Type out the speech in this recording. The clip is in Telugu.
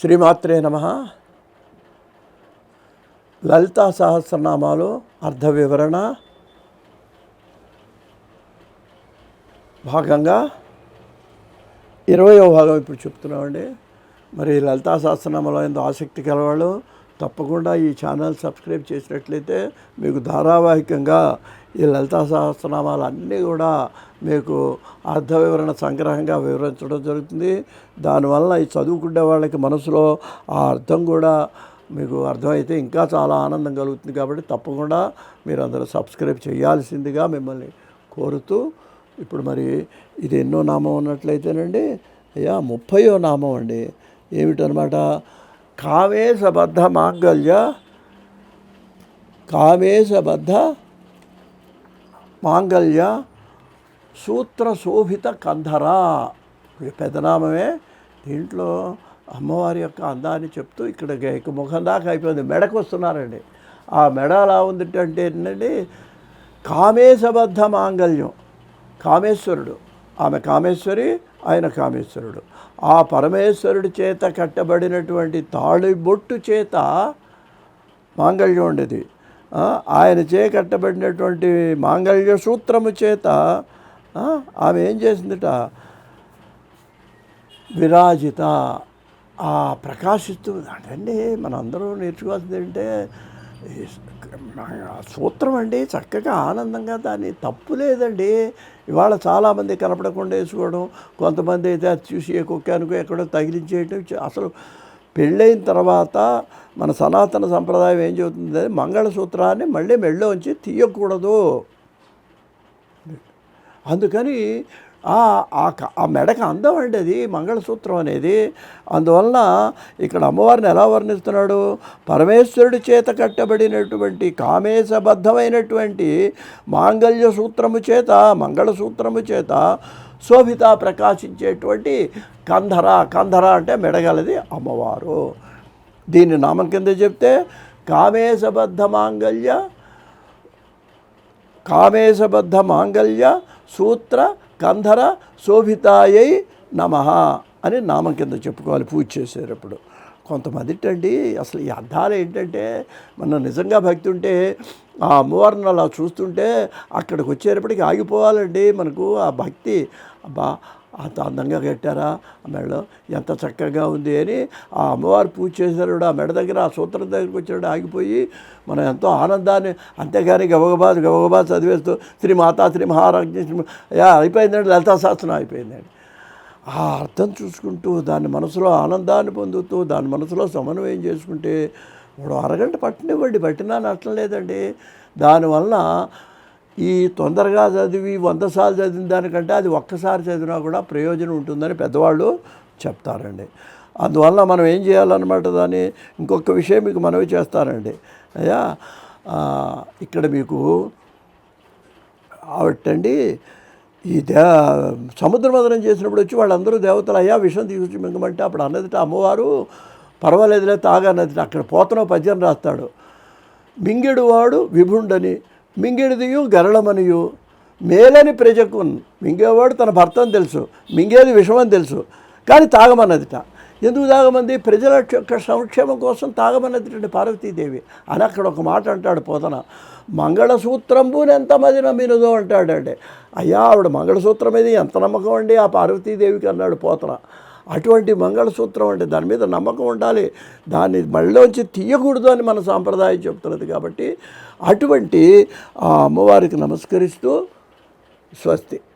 శ్రీమాత్రే నమ. లలితా సహస్రనామాలు అర్ధ వివరణ. భాగంగా ఇరవయో భాగం ఇప్పుడు చెప్తున్నామండి. మరి లలితా సహస్రనామాలో ఎంతో ఆసక్తి కలవాళ్ళు తప్పకుండా ఈ ఛానల్ సబ్స్క్రైబ్ చేసినట్లయితే మీకు ధారావాహికంగా ఈ లలితా సహస్రనామాలు అన్నీ కూడా మీకు అర్థ వివరణ సంగ్రహంగా వివరించడం జరుగుతుంది. దానివల్ల ఈ చదువుకునే వాళ్ళకి మనసులో ఆ అర్థం కూడా మీకు అర్థమైతే ఇంకా చాలా ఆనందం కలుగుతుంది కాబట్టి తప్పకుండా మీరు అందరూ సబ్స్క్రైబ్ చేయాల్సిందిగా మిమ్మల్ని కోరుతూ ఇప్పుడు మరి ఇది ఎన్నో నామం ఉన్నట్లయితేనండి అయ్యా ముప్పయో నామం అండి. ఏమిటనమాట? కామేశబద్ధ మాంగళ్య కామేశబద్ధ మాంగళ్య సూత్ర శోభిత కంధర దీంట్లో అమ్మవారి యొక్క అందాన్ని చెప్తూ ఇక్కడ ఇక ముఖం దాకా అయిపోయింది. మెడకు వస్తున్నారండి ఆ మెడ ఎలా ఉంది అంటే ఏంటండి కామేశబద్ధ మాంగళ్యం కామేశ్వరుడు. ఆమె కామేశ్వరి ఆయన కామేశ్వరుడు. ఆ పరమేశ్వరుడి చేత కట్టబడినటువంటి తాళిబొట్టు చేత మాంగళ్యం ఉండేది. ఆయన చే కట్టబడినటువంటి మాంగళ్య సూత్రము చేత ఆమె ఏం చేసిందిట? విరాజిత ఆ ప్రకాశిస్తూ అంటే మనందరూ నేర్చుకోవాల్సింది ఏంటంటే సూత్రం అండి చక్కగా ఆనందంగా దాన్ని తప్పు లేదండి. ఇవాళ చాలామంది కనపడకుండా వేసుకోవడం కొంతమంది అయితే అది చూసి ఏ కుక్కానుకో ఎక్కడో తగిలించేయటం అసలు పెళ్ళైన తర్వాత మన సనాతన సంప్రదాయం ఏం చెబుతుంది మంగళసూత్రాన్ని మళ్ళీ మెళ్ళోంచి తీయకూడదు. అందుకని ఆ ఆ క- ఆ మెడకు అందం అండి అది మంగళసూత్రం అనేది. అందువలన ఇక్కడ అమ్మవారిని ఎలా వర్ణిస్తున్నాడు? పరమేశ్వరుడి చేత కట్టబడినటువంటి కామేశబద్ధమైనటువంటి మాంగళ్య సూత్రము చేత మంగళసూత్రము చేత శోభిత ప్రకాశించేటువంటి కంధర కంధర అంటే మెడగలది అమ్మవారు. దీని నామం కింద చెప్తే కామేశబద్ధ మాంగళ్య కామేశబద్ధ మాంగళ్య సూత్ర కంధర శోభితాయై నమ అని నామం కింద చెప్పుకోవాలి పూజ చేసేటప్పుడు. కొంతమంది అండి అసలు ఈ అర్థాలు ఏంటంటే మనం నిజంగా భక్తి ఉంటే ఆ అమ్మవారిని అలా చూస్తుంటే అక్కడికి వచ్చేటప్పటికి ఆగిపోవాలండి మనకు ఆ భక్తి. అబ్బా అంత అందంగా కట్టారా? ఆ మెడలో ఎంత చక్కగా ఉంది అని ఆ అమ్మవారు పూజ చేశారు ఆ మెడ దగ్గర ఆ సూత్రం దగ్గరికి వచ్చాడు. ఆగిపోయి మనం ఎంతో ఆనందాన్ని అంతేగాని గబగబా గబగబా చదివేస్తూ శ్రీ మాతా శ్రీ మహారాజ్ఞ శ్రీ యా అయిపోయిందండి. లలితా శాస్త్రం అయిపోయిందండి. ఆ అర్థం చూసుకుంటూ దాని మనసులో ఆనందాన్ని పొందుతూ దాని మనసులో సమన్వయం చేసుకుంటే మూడు అరగంట పట్టినివ్వండి. పట్టినా నష్టం లేదండి. దానివల్ల ఈ తొందరగా చదివి వంద సార్లు చదివిన దానికంటే అది ఒక్కసారి చదివినా కూడా ప్రయోజనం ఉంటుందని పెద్దవాళ్ళు చెప్తారండి. అందువల్ల మనం ఏం చేయాలన్నమాట దాన్ని? ఇంకొక విషయం మీకు మనవి చేస్తారండి అయ్యా ఇక్కడ మీకు ఆవిటండి ఈ దే సముద్ర మదనం చేసినప్పుడు వచ్చి వాళ్ళందరూ దేవతలు అయ్యా విషయం తీసుకొచ్చి మింగమంటే అప్పుడు అన్నదిట అమ్మవారు పర్వాలేదులే తాగన్నది అక్కడ పోతనో పద్యం రాస్తాడు. మింగెడు వాడు విభుండని మింగేడిదియు గరళమనియు మేలని ప్రజకున్ మింగేవాడు తన భర్త అని తెలుసు మింగేది విషమని తెలుసు కానీ తాగమన్నదిట. ఎందుకు తాగమంది? ప్రజల యొక్క సంక్షేమం కోసం తాగమన్నదిటండి పార్వతీదేవి. అని అక్కడ ఒక మాట అంటాడు పోతన. మంగళసూత్రంబుని ఎంత మదిన నమ్మినదో అంటాడండి. అయ్యా ఆవిడ మంగళసూత్రం మీద ఎంత నమ్మకం అండి ఆ పార్వతీదేవికి అన్నాడు పోతన. అటువంటి మంగళసూత్రం అంటే దాని మీద నమ్మకం ఉండాలి. దాన్ని మళ్ళీంచి తీయకూడదు అని మన సాంప్రదాయం చెప్తున్నది కాబట్టి అటువంటి ఆ అమ్మవారికి నమస్కరిస్తూ స్వస్తి.